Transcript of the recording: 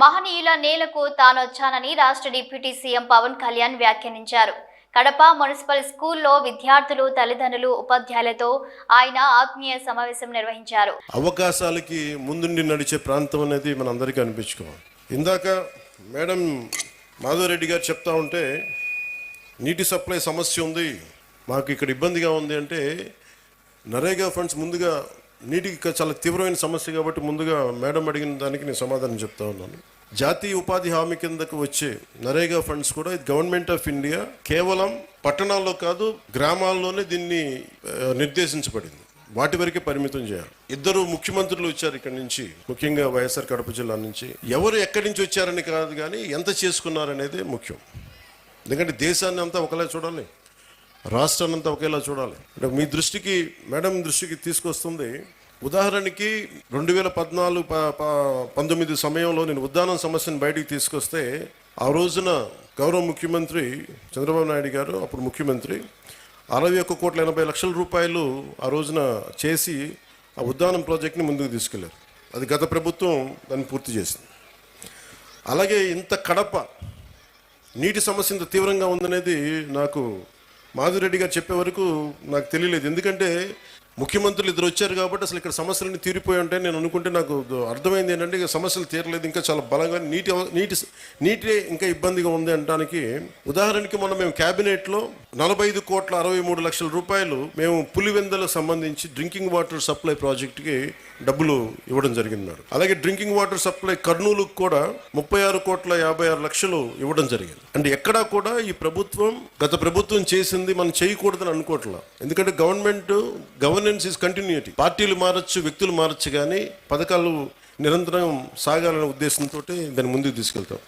మహనీయుల నేలకు తానొచ్చానని రాష్ట్ర డిప్యూటీ సీఎం పవన్ కళ్యాణ్ వ్యాఖ్యానించారు. కడప మున్సిపల్ స్కూల్లో విద్యార్థులు తల్లిదండ్రులు ఉపాధ్యాయులతో ఆయన ఆత్మీయ సమావేశం నిర్వహించారు. అవకాశాలకి ముందుండి నడిచే ప్రాంతం అనేది మనందరికీ అనిపించుకోవాలి. ఇందాక మేడం మాధవరెడ్డి గారు చెప్తా ఉంటే నీటి సప్లై సమస్య ఉంది మాకు ఇక్కడ ఇబ్బందిగా ఉంది అంటే నరేగా ఫండ్స్ ముందుగా నీటికి చాలా తీవ్రమైన సమస్య కాబట్టి ముందుగా మేడం అడిగిన దానికి నేను సమాధానం చెప్తా ఉన్నాను. జాతీయ ఉపాధి హామీ కిందకు వచ్చే నరేగా ఫండ్స్ కూడా ఇది గవర్నమెంట్ ఆఫ్ ఇండియా కేవలం పట్టణాల్లో కాదు గ్రామాల్లోనే దీన్ని నిర్దేశించబడింది. వాటి వరకే పరిమితం చేయాలి. ఇద్దరు ముఖ్యమంత్రులు వచ్చారు ఇక్కడ నుంచి ముఖ్యంగా వైఎస్ఆర్ కడప జిల్లా నుంచి. ఎవరు ఎక్కడి నుంచి వచ్చారని కాదు కానీ ఎంత చేసుకున్నారనేది ముఖ్యం. ఎందుకంటే దేశాన్ని అంతా ఒకలా చూడాలి. రాష్ట్రాన్ని అంతా ఒకేలా చూడాలి. అంటే మీ దృష్టికి మేడం దృష్టికి తీసుకొస్తుంది. ఉదాహరణకి రెండు వేల పద్నాలుగు ప- పంతొమ్మిది సమయంలో నేను ఉద్దానం సమస్యను బయటికి తీసుకొస్తే ఆ రోజున గౌరవ ముఖ్యమంత్రి చంద్రబాబు నాయుడు గారు అప్పుడు ముఖ్యమంత్రి అరవై ఒక్క కోట్ల ఎనభై లక్షల రూపాయలు ఆ రోజున చేసి ఆ ఉద్దానం ప్రాజెక్ట్ని ముందుకు తీసుకెళ్ళారు. అది గత ప్రభుత్వం దాన్ని పూర్తి చేసింది. అలాగే ఇంత కడప నీటి సమస్య ఇంత తీవ్రంగా ఉందనేది నాకు మాధురెడ్డి గారు చెప్పే వరకు నాకు తెలియలేదు. ఎందుకంటే ముఖ్యమంత్రులు ఇద్దరు వచ్చారు కాబట్టి అసలు ఇక్కడ సమస్యలన్నీ తీరిపోయి ఉంటాయి నేను అనుకుంటే నాకు అర్థమైంది ఏంటంటే ఇక సమస్యలు తీరలేదు ఇంకా చాలా బలంగా నీటి నీటి నీటి ఇంకా ఇబ్బందిగా ఉంది అనడానికి ఉదాహరణకి మొన్న మేము క్యాబినెట్లో నలభై ఐదు కోట్ల అరవై మూడు లక్షల రూపాయలు మేము పులివెందలకు సంబంధించి డ్రింకింగ్ వాటర్ సప్లై ప్రాజెక్టుకి డబ్బులు ఇవ్వడం జరిగింది అలాగే డ్రింకింగ్ వాటర్ సప్లై కర్నూలుకు కూడా ముప్పై ఆరు కోట్ల యాభై ఆరు లక్షలు ఇవ్వడం జరిగింది. అంటే ఎక్కడా కూడా ఈ ప్రభుత్వం గత ప్రభుత్వం చేసింది మనం చేయకూడదని అనుకోవట్లా. ఎందుకంటే గవర్నమెంట్ గవర్నెన్స్ ఇస్ కంటిన్యూటీ పార్టీలు మారచ్చు వ్యక్తులు మారచ్చు కానీ పథకాలు నిరంతరం సాగాలనే ఉద్దేశంతో దాన్ని ముందుకు తీసుకెళ్తాం.